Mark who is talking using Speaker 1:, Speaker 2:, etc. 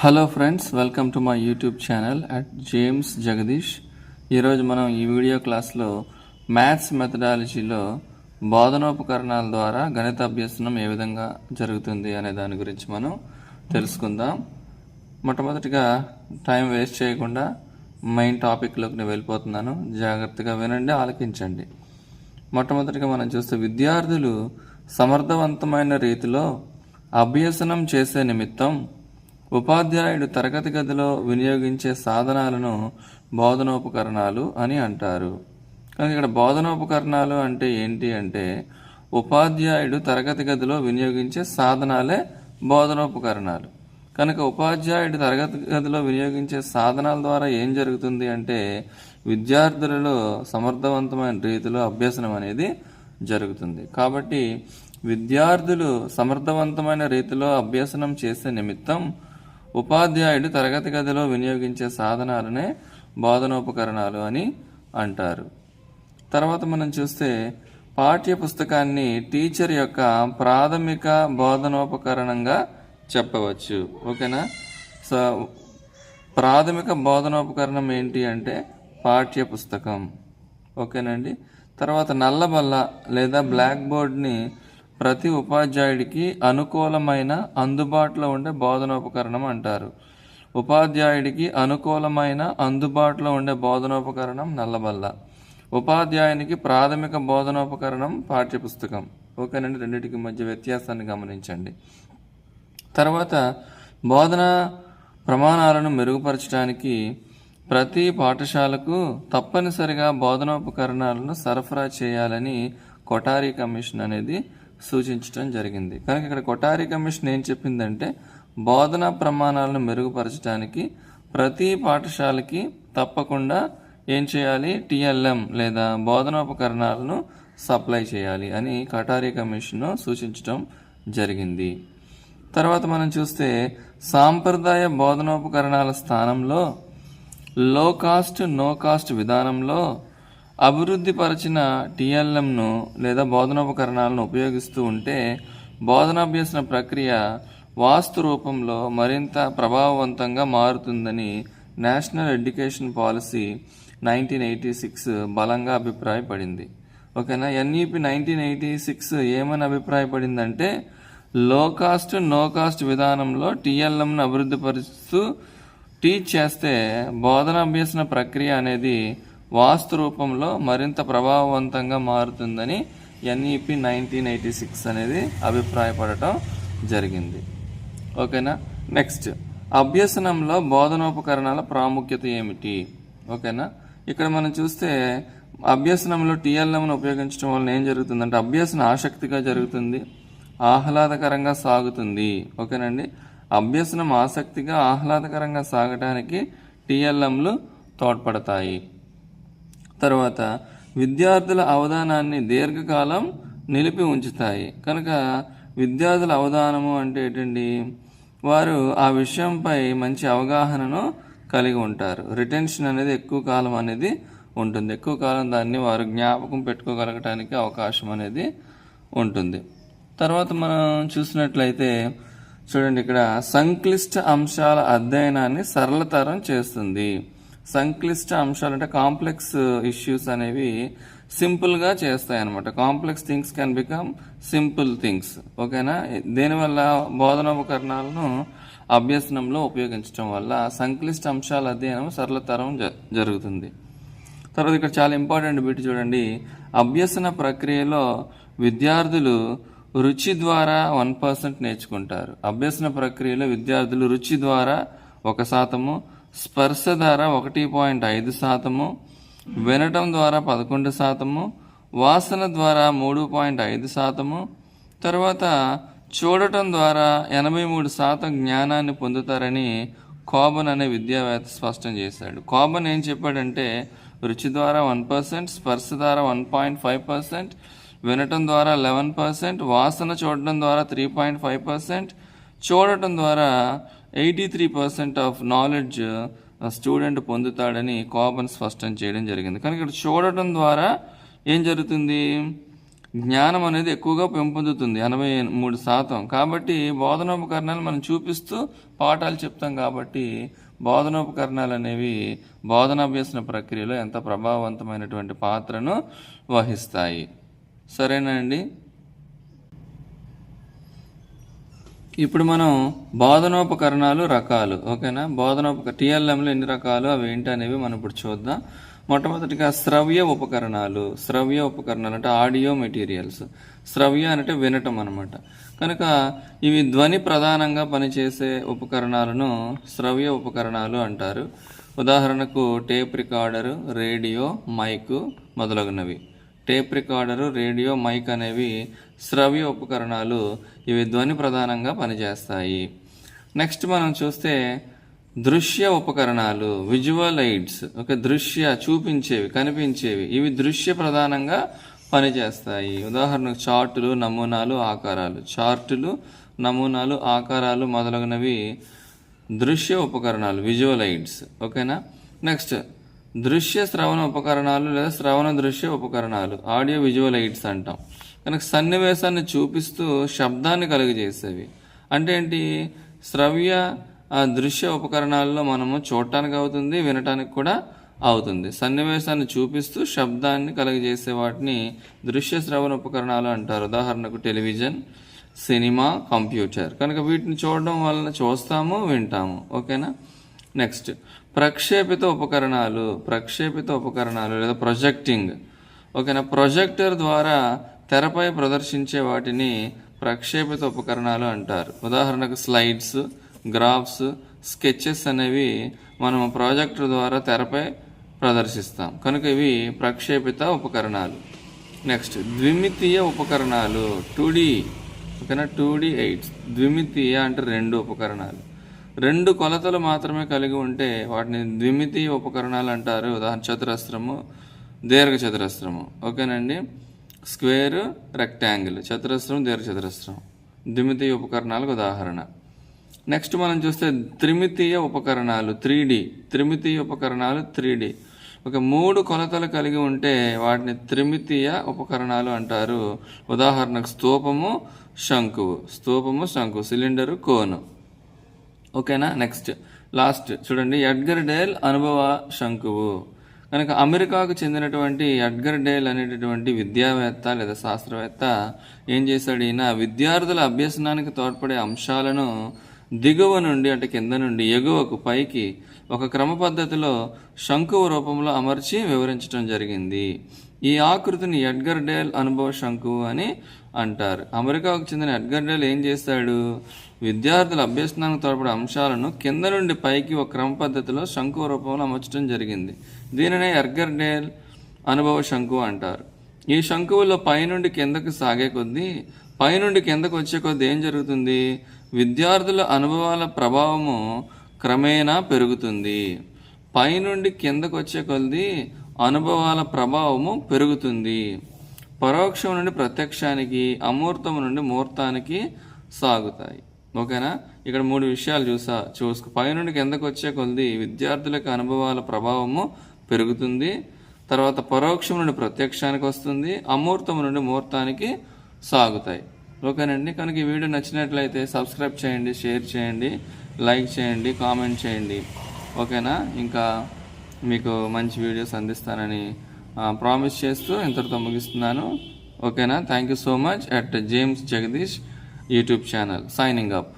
Speaker 1: Hello friends welcome to my YouTube channel at James Jagadish ఈరోజు మనం ఈ video క్లాస్లో మ్యాథ్స్ మెథడాలజీలో బోధనోపకరణాల ద్వారా గణిత అభ్యసనం ఏ విధంగా జరుగుతుంది అనే దాని గురించి మనం తెలుసుకుందాం. మొట్టమొదటిగా టైం వేస్ట్ చేయకుండా మెయిన్ టాపిక్లోకి నేను వెళ్ళిపోతున్నాను. జాగ్రత్తగా వినండి ఆలకించండి. మొట్టమొదటిగా మనం చూస్తే విద్యార్థులు సమర్థవంతమైన రీతిలో అభ్యసనం చేసే నిమిత్తం ఉపాధ్యాయుడు తరగతి గదిలో వినియోగించే సాధనాలను బోధనోపకరణాలు అని అంటారు. కానీ ఇక్కడ బోధనోపకరణాలు అంటే ఏంటి అంటే ఉపాధ్యాయుడు తరగతి గదిలో వినియోగించే సాధనాలే బోధనోపకరణాలు. కనుక ఉపాధ్యాయుడు తరగతి గదిలో వినియోగించే సాధనాల ద్వారా ఏం జరుగుతుంది అంటే విద్యార్థులలో సమర్థవంతమైన రీతిలో అభ్యసనం అనేది జరుగుతుంది. కాబట్టి విద్యార్థులు సమర్థవంతమైన రీతిలో అభ్యసనం చేసే నిమిత్తం ఉపాధ్యాయుడు తరగతి గదిలో వినియోగించే సాధనాలనే బోధనోపకరణాలు అని అంటారు. తర్వాత మనం చూస్తే పాఠ్య పుస్తకాన్ని టీచర్ యొక్క ప్రాథమిక బోధనోపకరణంగా చెప్పవచ్చు. ఓకేనా? సో ప్రాథమిక బోధనోపకరణం ఏంటి అంటే పాఠ్య పుస్తకం ఓకేనండి? తర్వాత నల్లబల్ల లేదా బ్లాక్ బోర్డ్ని ప్రతి ఉపాధ్యాయుడికి అనుకూలమైన అందుబాటులో ఉండే బోధనోపకరణం అంటారు. ఉపాధ్యాయుడికి అనుకూలమైన అందుబాటులో ఉండే బోధనోపకరణం నల్లబల్ల ఉపాధ్యాయునికి ప్రాథమిక బోధనోపకరణం పాఠ్యపుస్తకం. ఓకేనండి రెండింటికి మధ్య వ్యత్యాసాన్ని గమనించండి. తర్వాత బోధనా ప్రమాణాలను మెరుగుపరచడానికి ప్రతి పాఠశాలకు తప్పనిసరిగా బోధనోపకరణాలను సరఫరా చేయాలని కొటారీ కమిషన్ అనేది సూచించడం జరిగింది. కనుక ఇక్కడ కొటారి కమిషన్ ఏం చెప్పిందంటే బోధన ప్రమాణాలను మెరుగుపరచడానికి ప్రతి పాఠశాలకి తప్పకుండా ఏం చేయాలి? టిఎల్ఎం లేదా బోధనోపకరణాలను సప్లై చేయాలి అని కటారీ కమిషన్ సూచించడం జరిగింది. తర్వాత మనం చూస్తే సాంప్రదాయ బోధనోపకరణాల స్థానంలో లో కాస్ట్ నో కాస్ట్ విధానంలో అభివృద్ధి టీఎల్ఎంను టిఎల్ఎంను లేదా బోధనోపకరణాలను ఉపయోగిస్తూ ఉంటే బోధనాభ్యసన ప్రక్రియ వాస్తు రూపంలో మరింత ప్రభావవంతంగా మారుతుందని national education policy nineteen eighty six బలంగా అభిప్రాయపడింది. ఓకేనా? ఎన్ఈపి నైన్టీన్ ఎయిటీ సిక్స్ ఏమని అభిప్రాయపడిందంటే లో కాస్ట్ నో కాస్ట్ విధానంలో టిఎల్ఎంను అభివృద్ధి పరుస్తూ టీచ్ చేస్తే బోధనాభ్యసన ప్రక్రియ అనేది వాస్తు రూపంలో మరింత ప్రభావవంతంగా మారుతుందని ఎన్ఈపి నైన్టీన్ ఎయిటీ సిక్స్ అనేది అభిప్రాయపడటం జరిగింది. ఓకేనా? నెక్స్ట్ అభ్యసనంలో బోధనోపకరణాల ప్రాముఖ్యత ఏమిటి? ఓకేనా? ఇక్కడ మనం చూస్తే అభ్యసనంలో టీఎల్ఎంను ఉపయోగించడం వలన ఏం జరుగుతుందంటే అభ్యసన ఆసక్తిగా జరుగుతుంది ఆహ్లాదకరంగా సాగుతుంది. ఓకేనండి? అభ్యసనం ఆసక్తిగా ఆహ్లాదకరంగా సాగటానికి టీఎల్ఎంలు తోడ్పడతాయి. తర్వాత విద్యార్థుల అవధానాన్ని దీర్ఘకాలం నిలిపి ఉంచుతాయి. కనుక విద్యార్థుల అవధానము అంటే ఏంటండి? వారు ఆ విషయంపై మంచి అవగాహనను కలిగి ఉంటారు. రిటెన్షన్ అనేది ఎక్కువ కాలం అనేది ఉంటుంది. ఎక్కువ కాలం దాన్ని వారు జ్ఞాపకం పెట్టుకోగలగటానికి అవకాశం అనేది ఉంటుంది. తర్వాత మనం చూసినట్లయితే చూడండి ఇక్కడ సంక్లిష్ట అంశాల అధ్యయనాన్ని సరళతరం చేస్తుంది. సంక్లిష్ట అంశాలు అంటే కాంప్లెక్స్ ఇష్యూస్ అనేవి సింపుల్గా చేస్తాయి అనమాట complex things can become simple things. ఓకేనా? దీనివల్ల బోధనోపకరణాలను అభ్యసనంలో ఉపయోగించడం వల్ల సంక్లిష్ట అంశాల అధ్యయనం సరళతరం జ- జరుగుతుంది. తర్వాత ఇక్కడ చాలా ఇంపార్టెంట్ బిట్ చూడండి. అభ్యసన ప్రక్రియలో విద్యార్థులు రుచి ద్వారా వన్ పర్సెంట్ నేర్చుకుంటారు. అభ్యసన ప్రక్రియలో విద్యార్థులు రుచి ద్వారా ఒక శాతము స్పర్శ ధర ఒకటి పాయింట్ ఐదు శాతము వినటం ద్వారా పదకొండు శాతము వాసన ద్వారా మూడు పాయింట్ ఐదు శాతము తర్వాత చూడటం ద్వారా ఎనభై మూడు శాతం జ్ఞానాన్ని పొందుతారని కోబన్ అనే విద్యావేత్త స్పష్టం చేశాడు. కోబన్ ఏం చెప్పాడంటే రుచి ద్వారా వన్ పర్సెంట్ స్పర్శ ద్వారా వన్ పాయింట్ ఫైవ్ పర్సెంట్ వినటం ద్వారా లెవెన్ పర్సెంట్ వాసన చూడటం ద్వారా త్రీ పాయింట్ ఫైవ్ పర్సెంట్ చూడటం ద్వారా eighty three percent of knowledge student పొందుతాడని కోపన్ స్పష్టం చేయడం జరిగింది. కానీ ఇక్కడ చూడటం ద్వారా ఏం జరుగుతుంది? జ్ఞానం అనేది ఎక్కువగా పెంపొందుతుంది ఎనభై మూడు శాతం. కాబట్టి బోధనోపకరణాలు మనం చూపిస్తూ పాఠాలు చెప్తాం కాబట్టి బోధనోపకరణాలు అనేవి బోధనాభ్యసన ప్రక్రియలో ఎంత ప్రభావవంతమైనటువంటి పాత్రను వహిస్తాయి. సరేనా అండి? ఇప్పుడు మనం బోధనోపకరణాలు రకాలు ఓకేనా? బోధనోపక టిఎల్ఎంలు ఎన్ని రకాలు? అవి ఏంటి అనేవి మనం ఇప్పుడు చూద్దాం. మొట్టమొదటిగా శ్రవ్య ఉపకరణాలు. శ్రవ్య ఉపకరణాలు అంటే ఆడియో మెటీరియల్స్. శ్రవ్య అంటే వినటం అనమాట కనుక ఇవి ధ్వని ప్రధానంగా పనిచేసే ఉపకరణాలను శ్రవ్య ఉపకరణాలు అంటారు. ఉదాహరణకు టేప్ రికార్డరు రేడియో మైకు మొదలగునవి. టేప్ రికార్డరు రేడియో మైక్ అనేవి శ్రవ్య ఉపకరణాలు. ఇవి ధ్వని ప్రధానంగా పనిచేస్తాయి. నెక్స్ట్ మనం చూస్తే దృశ్య ఉపకరణాలు విజువల్ ఎయిడ్స్ ఒక దృశ్య చూపించేవి కనిపించేవి. ఇవి దృశ్య ప్రధానంగా పనిచేస్తాయి. ఉదాహరణకు చార్టులు నమూనాలు ఆకారాలు. చార్టులు నమూనాలు ఆకారాలు మొదలగునవి దృశ్య ఉపకరణాలు విజువల్ ఎయిడ్స్ ఓకేనా? నెక్స్ట్ దృశ్య శ్రవణ ఉపకరణాలు లేదా శ్రవణ దృశ్య ఉపకరణాలు ఆడియో విజువల్ ఎయిడ్స్ అంటాం. కనుక సన్నివేశాన్ని చూపిస్తూ శబ్దాన్ని కలుగజేసేవి. అంటే ఏంటి? శ్రవ్య దృశ్య ఉపకరణాల్లో మనము చూడటానికి అవుతుంది వినటానికి కూడా అవుతుంది. సన్నివేశాన్ని చూపిస్తూ శబ్దాన్ని కలుగజేసే వాటిని దృశ్య శ్రవణ ఉపకరణాలు అంటారు. ఉదాహరణకు టెలివిజన్ సినిమా కంప్యూటర్. కనుక వీటిని చూడడం వలన చూస్తాము వింటాము. ఓకేనా? నెక్స్ట్ ప్రక్షేపిత ఉపకరణాలు ప్రక్షేపిత ఉపకరణాలు లేదా ప్రొజెక్టింగ్ ఓకేనా ప్రొజెక్టర్ ద్వారా తెరపై ప్రదర్శించే వాటిని ప్రక్షేపిత ఉపకరణాలు అంటారు. ఉదాహరణకు స్లైడ్స్ గ్రాఫ్స్ స్కెచెస్ అనేవి మనం ప్రాజెక్టర్ ద్వారా తెరపై ప్రదర్శిస్తాం. కనుక ఇవి ప్రక్షేపిత ఉపకరణాలు. నెక్స్ట్ ద్విమితీయ ఉపకరణాలు. టూ డి ఓకేనా టూ డి ఎయిట్స్ ద్విమితీయ అంటే రెండు ఉపకరణాలు. రెండు కొలతలు మాత్రమే కలిగి ఉంటే వాటిని ద్విమితి ఉపకరణాలు అంటారు. ఉదాహరణ చతురస్రము దీర్ఘ చతురస్రము. ఓకేనండి? Square rectangle. చతురస్రం దీర్ఘ చతురస్రం. ద్విమితీయ ఉపకరణాలకు ఉదాహరణ. నెక్స్ట్ మనం చూస్తే త్రిమితీయ ఉపకరణాలు త్రీ డి. త్రిమితీయ ఉపకరణాలు త్రీ డి. ఒక మూడు కొలతలు కలిగి ఉంటే వాటిని త్రిమితీయ ఉపకరణాలు అంటారు. ఉదాహరణకు స్తూపము శంకువు. స్తూపము శంకు సిలిండరు కోను. ఓకేనా? నెక్స్ట్ లాస్ట్ చూడండి. ఎడ్గర్ డేల్ అనుభవ శంకువు. కనుక అమెరికాకు చెందినటువంటి ఎడ్గర్ డేల్ అనేటటువంటి విద్యావేత్త లేదా శాస్త్రవేత్త ఏం చేశాడు? ఈయన విద్యార్థుల అభ్యసనానికి తోడ్పడే అంశాలను దిగువ నుండి అంటే కింద నుండి ఎగువకు పైకి ఒక క్రమ పద్ధతిలో శంకువు రూపంలో అమర్చి వివరించడం జరిగింది. ఈ ఆకృతిని ఎడ్గర్ డేల్ అనుభవ శంకు అని అంటారు. అమెరికాకు చెందిన ఎడ్గర్ డేల్ ఏం చేశాడు విద్యార్థుల అభ్యసనానికి తోడ్పడే అంశాలను కింద నుండి పైకి ఒక క్రమ పద్ధతిలో శంకు రూపంలో అమర్చడం జరిగింది. దీనినే ఎడ్గర్ డేల్ అనుభవ శంకు అంటారు. ఈ శంకువులో పైనుండి కిందకు సాగే కొద్దీ పైనుండి కిందకు వచ్చే కొద్దీ ఏం జరుగుతుంది? విద్యార్థుల అనుభవాల ప్రభావము క్రమేణా పెరుగుతుంది. పైనుండి కిందకు వచ్చే కొద్దీ అనుభవాల ప్రభావము పెరుగుతుంది. పరోక్షం నుండి ప్రత్యక్షానికి అమూర్తం నుండి ముహూర్తానికి సాగుతాయి. ఓకేనా? ఇక్కడ మూడు విషయాలు చూసా చూసుకు. పైనుండి కిందకు వచ్చే కొద్ది విద్యార్థులకు అనుభవాల ప్రభావము పెరుగుతుంది. తర్వాత పరోక్షం నుండి ప్రత్యక్షానికి వస్తుంది అమూర్తం నుండి ముహూర్తానికి సాగుతాయి. ఓకేనండి? కనుక ఈ వీడియో నచ్చినట్లయితే సబ్స్క్రైబ్ చేయండి షేర్ చేయండి లైక్ చేయండి కామెంట్ చేయండి. ఓకేనా? ఇంకా మీకు మంచి వీడియోస్ అందిస్తానని ప్రామిస్ చేస్తూ ఇంతటితో ముగిస్తున్నాను. ఓకేనా? Thank you so much at James Jagadish YouTube channel signing up